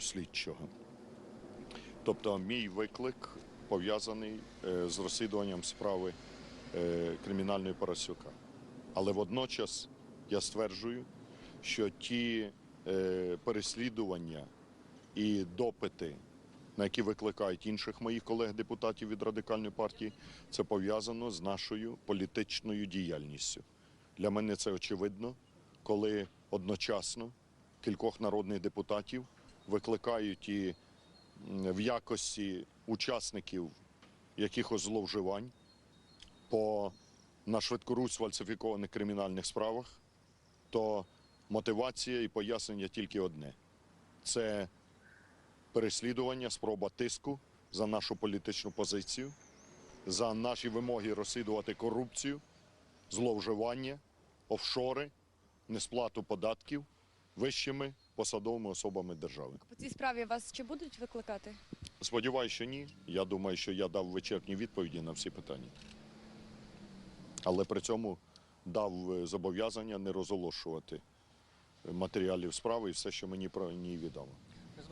слідчого. Тобто мій виклик пов'язаний е, з розслідуванням справи е, кримінальної Парасюка. Але водночас я стверджую, що ті е, переслідування і допити, на які викликають інших моїх колег-депутатів від радикальної партії, це пов'язано з нашою політичною діяльністю. Для мене це очевидно, коли одночасно кількох народних депутатів викликають і в якості учасників якихось зловживань по на швидкоруч фальсифікованих кримінальних справах, то мотивація і пояснення тільки одне: це переслідування, спроба тиску за нашу політичну позицію, за наші вимоги розслідувати корупцію, зловживання, офшори, несплату податків вищими посадовими особами держави. По цій справі вас чи будуть викликати? Сподіваюся, що ні. Я думаю, що я дав вичерпні відповіді на всі питання. Але при цьому дав е, зобов'язання не розголошувати матеріалів справи і все, що мені про ній відомо.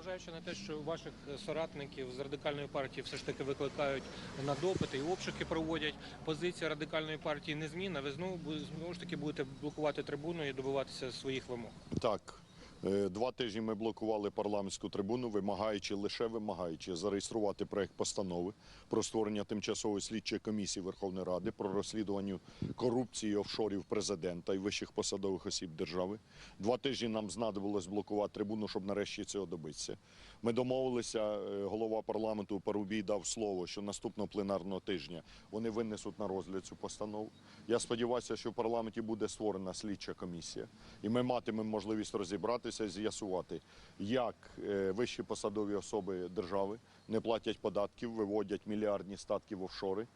Незважаючи на те, що ваших соратників з радикальної партії все ж таки викликають на допити і обшуки проводять, позиція радикальної партії незмінна. Ви знову знову ж таки будете блокувати трибуну і добиватися своїх вимог. Так, е, два тижні ми блокували парламентську трибуну, вимагаючи лише вимагаючи зареєструвати проект постанови про створення тимчасової слідчої комісії Верховної Ради про розслідування корупції офшорів президента і вищих посадових осіб держави. Два тижні нам знадобилось блокувати трибуну, щоб нарешті цього добитися. Ми домовилися, е, голова парламенту Парубій дав слово, що наступного пленарного тижня вони винесуть на розгляд цю постанову. Я сподіваюся, що в парламенті буде створена слідча комісія, і ми матимемо можливість розібратися і з'ясувати, як е, вищі посадові особи держави не платять податків, виводять мільярдні статки в офшори.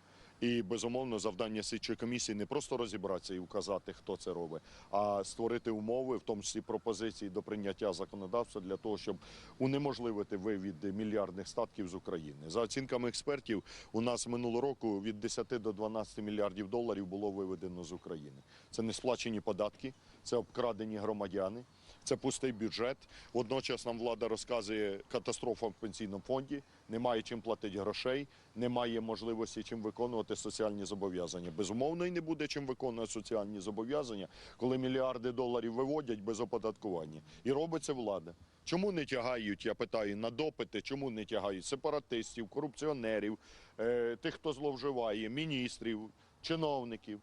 І безумовно завдання слідчої комісії не просто розібратися і указати, хто це робить, а створити умови, в тому числі пропозиції до прийняття законодавства для того, щоб унеможливити вивід мільярдних статків з України. За оцінками експертів, у нас минулого року від 10 до 12 мільярдів доларів було виведено з України. Це не сплачені податки, це обкрадені громадяни. Це пустий бюджет. Водночас нам влада розказує катастрофа в пенсійному фонді, немає чим платити грошей, немає можливості чим виконувати соціальні зобов'язання. Безумовно, і не буде чим виконувати соціальні зобов'язання, коли мільярди доларів виводять без оподаткування. І робить це влада. Чому не тягають, я питаю, на допити, чому не тягають сепаратистів, корупціонерів, е, тих, хто зловживає, міністрів, чиновників?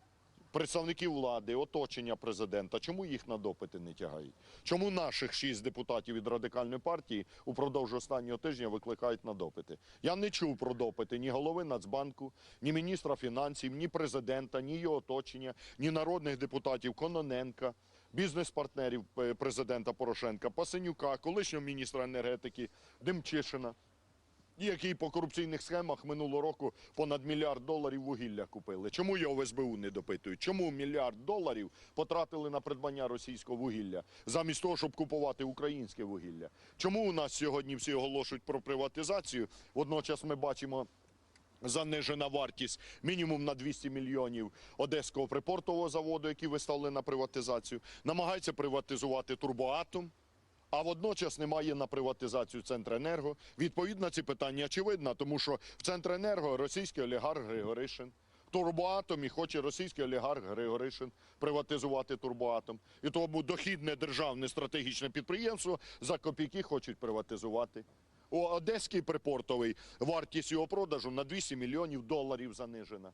Представників влади, оточення президента, чому їх на допити не тягають? Чому наших шість депутатів від радикальної партії упродовж останнього тижня викликають на допити? Я не чув про допити ні голови Нацбанку, ні міністра фінансів, ні президента, ні його оточення, ні народних депутатів Кононенка, бізнес-партнерів е, президента Порошенка, Пасенюка, колишнього міністра енергетики Демчишина. Які по корупційних схемах минулого року понад мільярд доларів вугілля купили. Чому його в СБУ не допитують? Чому мільярд доларів потратили на придбання російського вугілля, замість того, щоб купувати українське вугілля? Чому у нас сьогодні всі оголошують про приватизацію? Водночас ми бачимо. Занижена вартість мінімум на 200 мільйонів Одеського припортового заводу, який виставили на приватизацію. Намагається приватизувати турбоатом, а водночас немає на приватизацію Центренерго. Відповідь на ці питання очевидна, тому що в Центренерго російський олігарх Григоришин. В Турбоатомі хоче російський олігарх Григоришин приватизувати турбоатом. І тому дохідне державне стратегічне підприємство за копійки хочуть приватизувати. У Одеський припортовий вартість його продажу на 200 мільйонів доларів занижена.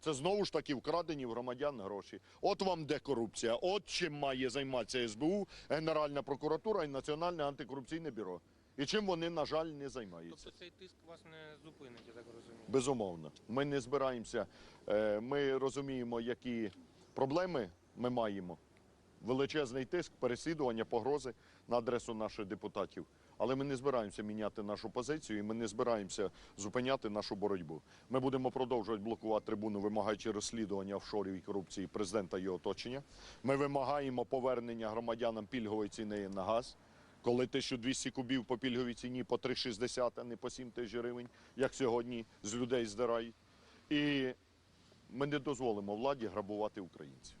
Це знову ж таки вкрадені в громадян гроші. От вам де корупція. От чим має займатися СБУ, Генеральна прокуратура і Національне антикорупційне бюро. І чим вони, на жаль, не займаються. Тобто цей тиск вас не зупинить, я так розумію. Безумовно. Ми не збираємося. Е, Ми розуміємо, які проблеми ми маємо. Величезний тиск, переслідування, погрози на адресу наших депутатів. Але ми не збираємося міняти нашу позицію і ми не збираємося зупиняти нашу боротьбу. Ми будемо продовжувати блокувати трибуну, вимагаючи розслідування офшорів і корупції президента і його оточення. Ми вимагаємо повернення громадянам пільгової ціни на газ. Коли 1200 кубів по пільговій ціні по 3,60, а не по 7 тисяч гривень, як сьогодні з людей здирають. І ми не дозволимо владі грабувати українців.